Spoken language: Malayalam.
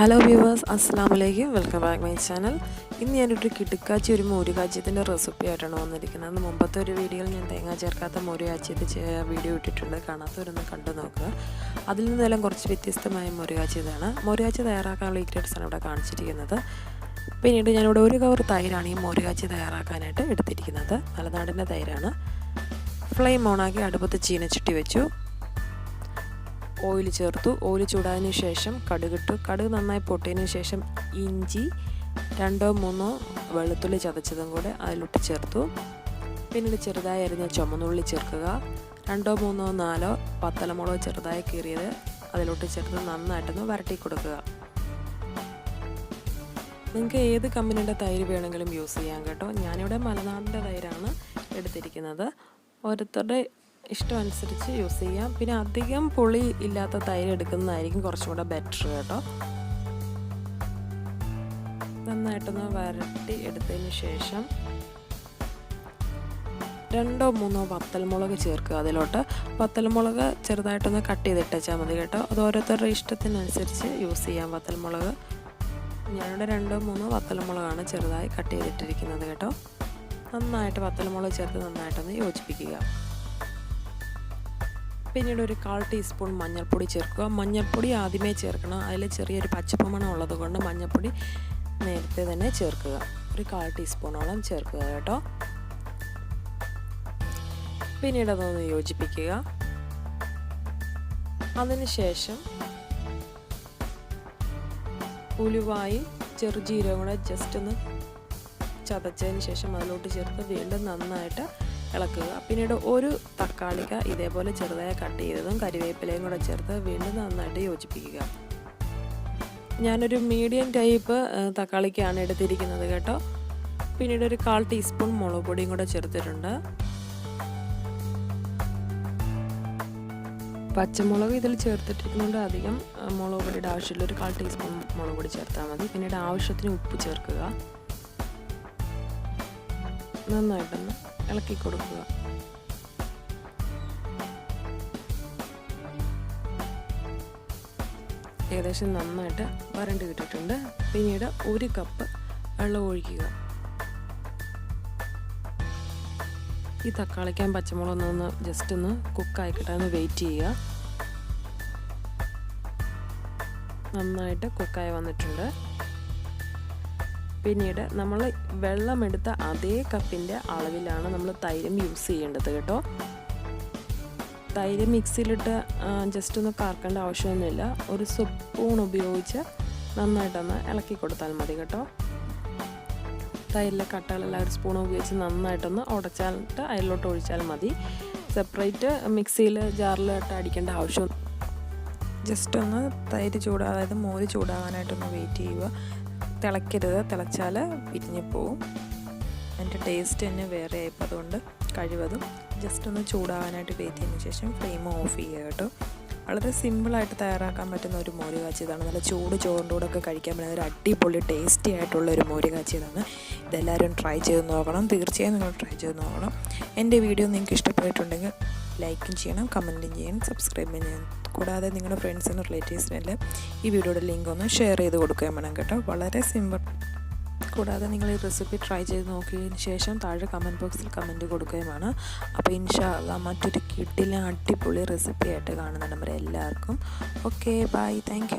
ഹലോ വ്യൂവേഴ്സ് അസ്സാം വലൈക്കും വെൽക്കം ബാക്ക് മൈ ചാനൽ ഇന്ന് ഞാനൊരു കിടുക്കാച്ചി ഒരു മോരുകാച്ചിയത്തിന്റെ റെസിപ്പി ആയിട്ടാണ് വന്നിരിക്കുന്നത്. മുമ്പത്തെ ഒരു വീഡിയോയിൽ ഞാൻ തേങ്ങ ചേർക്കാത്ത മോരുകാച്ചിയത് വീഡിയോ ഇട്ടിട്ടുണ്ട്. കാണാത്തവരൊന്ന് കണ്ടു നോക്കുക. അതിൽ നിന്നെല്ലാം കുറച്ച് വ്യത്യസ്തമായ മോരുകാച്ചിയതാണ്. മോരുകാച്ചി തയ്യാറാക്കാനുള്ള ഇൻഗ്രീഡിയൻസാണ് ഇവിടെ കാണിച്ചിരിക്കുന്നത്. പിന്നീട് ഞാനിവിടെ ഒരു കവർ തൈരാണ് ഈ മോരുകാച്ചി തയ്യാറാക്കാനായിട്ട് എടുത്തിരിക്കുന്നത്. മലനാടിന്റെ തൈരാണ്. ഫ്ലെയിം ഓണാക്കി അടുപ്പത്ത് ചീനച്ചട്ടി വെച്ചു. ഓയിൽ ചേർത്തു. ഓയിൽ ചൂടായതിന് ശേഷം കടുകിട്ടു. കടുക് നന്നായി പൊട്ടിയതിന് ശേഷം ഇഞ്ചി രണ്ടോ മൂന്നോ വെളുത്തുള്ളി ചതച്ചതും കൂടെ അതിലിട്ട് ചേർത്തു. പിന്നീട് ചെറുതായി അരിഞ്ഞ ചുമന്നുള്ളി ചേർക്കുക. രണ്ടോ മൂന്നോ നാലോ പത്തലമുളക് ചെറുതായി കീറിയത് അതിലോട്ട് ചേർത്ത് നന്നായിട്ടൊന്ന് വരട്ടി കൊടുക്കുക. നിങ്ങൾക്ക് ഏത് കമ്പനിയുടെ തൈര് വേണമെങ്കിലും യൂസ് ചെയ്യാം കേട്ടോ. ഞാനിവിടെ മലനാടിന്റെ തൈരാണ് എടുത്തിരിക്കുന്നത്. ഓരോരുത്തരുടെ ഇഷ്ടം അനുസരിച്ച് യൂസ് ചെയ്യാം. പിന്നെ അധികം പുളി ഇല്ലാത്ത തൈര് എടുക്കുന്നതായിരിക്കും കുറച്ചും കൂടെ ബെറ്റർ കേട്ടോ. നന്നായിട്ടൊന്ന് വരട്ടി എടുത്തതിന് ശേഷം രണ്ടോ മൂന്നോ വത്തൽമുളക് ചേർക്കുക അതിലോട്ട്. വത്തൽമുളക് ചെറുതായിട്ടൊന്ന് കട്ട് ചെയ്തിട്ടാൽ മതി കേട്ടോ. അത് ഓരോരുത്തരുടെ ഇഷ്ടത്തിനനുസരിച്ച് യൂസ് ചെയ്യാം വത്തൽമുളക്. ഞാനിവിടെ രണ്ടോ മൂന്നോ വത്തൽമുളകാണ് ചെറുതായി കട്ട് ചെയ്തിട്ടിരിക്കുന്നത് കേട്ടോ. നന്നായിട്ട് വത്തൽമുളക് ചേർത്ത് നന്നായിട്ടൊന്ന് യോജിപ്പിക്കുക. പിന്നീട് ഒരു കാൽ ടീസ്പൂൺ മഞ്ഞൾപ്പൊടി ചേർക്കുക. മഞ്ഞൾപ്പൊടി ആദ്യമേ ചേർക്കണം. അതിൽ ചെറിയൊരു പച്ചപ്പ് മണം ഉള്ളത് കൊണ്ട് മഞ്ഞൾപ്പൊടി നേരത്തെ തന്നെ ചേർക്കുക. ഒരു കാൽ ടീസ്പൂണോളം ചേർക്കുക കേട്ടോ. പിന്നീട് അതൊന്ന് യോജിപ്പിക്കുക. അതിനുശേഷം ഉലുവായും ചെറുജീരകം കൂടെ ജസ്റ്റ് ഒന്ന് ചതച്ചതിന് ശേഷം അതിലോട്ട് ചേർത്ത് വീണ്ടും നന്നായിട്ട് ഇളക്കുക. പിന്നീട് ഒരു തക്കാളിക്ക ഇതേപോലെ ചെറുതായി കട്ട് ചെയ്തതും കരിവേപ്പിലയും കൂടെ ചേർത്ത് വീണ്ടും നന്നായിട്ട് യോജിപ്പിക്കുക. ഞാനൊരു മീഡിയം ടൈപ്പ് തക്കാളിക്കാണ് എടുത്തിരിക്കുന്നത് കേട്ടോ. പിന്നീട് ഒരു കാൽ ടീസ്പൂൺ മുളക് പൊടിയും കൂടെ ചേർത്തിട്ടുണ്ട്. പച്ചമുളക് ഇതിൽ ചേർത്തിട്ടിരിക്കുന്നുണ്ട് അധികം. മുളക് പൊടിയുടെ ആവശ്യമില്ല. ഒരു കാൽ ടീസ്പൂൺ മുളക് പൊടി ചേർത്താൽ മതി. പിന്നീട് ആവശ്യത്തിന് ഉപ്പ് ചേർക്കുക. നന്നായിട്ടൊന്ന് ഇളക്കി കൊടുക്കുക. ഏകദേശം നന്നായിട്ട് വരണ്ട് കിട്ടിയിട്ടുണ്ട് പിന്നീട് ഒരു കപ്പ് വെള്ളം ഒഴിക്കുക. ഈ തക്കാളിക്കാൻ പച്ചമുളക് ഒന്ന് ജസ്റ്റ് ഒന്ന് കുക്കായി കിട്ടാൻ വെയിറ്റ് ചെയ്യുക. നന്നായിട്ട് കുക്കായി വന്നിട്ടുണ്ട്. പിന്നീട് നമ്മൾ വെള്ളമെടുത്ത അതേ കപ്പിന്റെ അളവിലാണ് നമ്മൾ തൈരും യൂസ് ചെയ്യേണ്ടത് കേട്ടോ. തൈര് മിക്സിയിലിട്ട് ജസ്റ്റ് ഒന്ന് കറക്കേണ്ട ആവശ്യമൊന്നുമില്ല. ഒരു സ്പൂൺ ഉപയോഗിച്ച് നന്നായിട്ടൊന്ന് ഇളക്കി കൊടുത്താൽ മതി കേട്ടോ. തൈരിലെ കട്ടകളെല്ലാം ഒരു സ്പൂൺ ഉപയോഗിച്ച് നന്നായിട്ടൊന്ന് ഉടച്ചാലിട്ട് അതിലോട്ട് ഒഴിച്ചാൽ മതി. സെപ്പറേറ്റ് മിക്സിയിൽ ജാറിലിട്ട് അടിക്കേണ്ട ആവശ്യം ജസ്റ്റ് ഒന്ന് തൈര് ചൂടാ അതായത് മോര് ചൂടാകാനായിട്ടൊന്ന് വെയിറ്റ് ചെയ്യുക. തിളയ്ക്കരുത്. തിളച്ചാൽ പിരിഞ്ഞു പോവും. അതിന്റെ ടേസ്റ്റ് തന്നെ വേറെ ആയപ്പോൾ അതുകൊണ്ട് കഴിവതും. ജസ്റ്റ് ഒന്ന് ചൂടാവാനായിട്ട് വെയിറ്റ് ശേഷം ഫ്ലെയിം ഓഫ് ചെയ്യുക കേട്ടോ. വളരെ സിമ്പിളായിട്ട് തയ്യാറാക്കാൻ പറ്റുന്ന ഒരു മോര് കാച്ചിയതാണ് നല്ല ചൂട് ചോറിന്റെ കൂടെ ഒക്കെ കഴിക്കാൻ പറ്റുന്ന ഒരു അടിപൊളി ടേസ്റ്റി ആയിട്ടുള്ള ഒരു മോര് കാച്ചിയതാണ് ഇതെല്ലാവരും ട്രൈ ചെയ്ത് നോക്കണം. തീർച്ചയായും നിങ്ങൾ ട്രൈ ചെയ്ത് നോക്കണം. എന്റെ വീഡിയോ നിങ്ങൾക്ക് ഇഷ്ടപ്പെട്ടിട്ടുണ്ടെങ്കിൽ ലൈക്കും ചെയ്യണം കമന്റും ചെയ്യണം സബ്സ്ക്രൈബ് ചെയ്യണം. കൂടാതെ നിങ്ങളുടെ ഫ്രണ്ട്സിനും റിലേറ്റീവ്സിനെല്ലാം ഈ വീഡിയോയുടെ ലിങ്ക് ഒന്ന് ഷെയർ ചെയ്ത് കൊടുക്കുകയും വേണം കേട്ടോ. വളരെ സിമ്പിൾ കൂടാതെ നിങ്ങൾ ഈ റെസിപ്പി ട്രൈ ചെയ്ത് നോക്കിയതിന് ശേഷം താഴെ കമന്റ് ബോക്സിൽ കമന്റ് കൊടുക്കുകയും വേണം. അപ്പോൾ ഇൻഷാല്ല മറ്റൊരു കിട്ടിലെ അടിപൊളി റെസിപ്പി ആയിട്ട് കാണുന്നുണ്ട് എല്ലാവർക്കും. Okay bye thank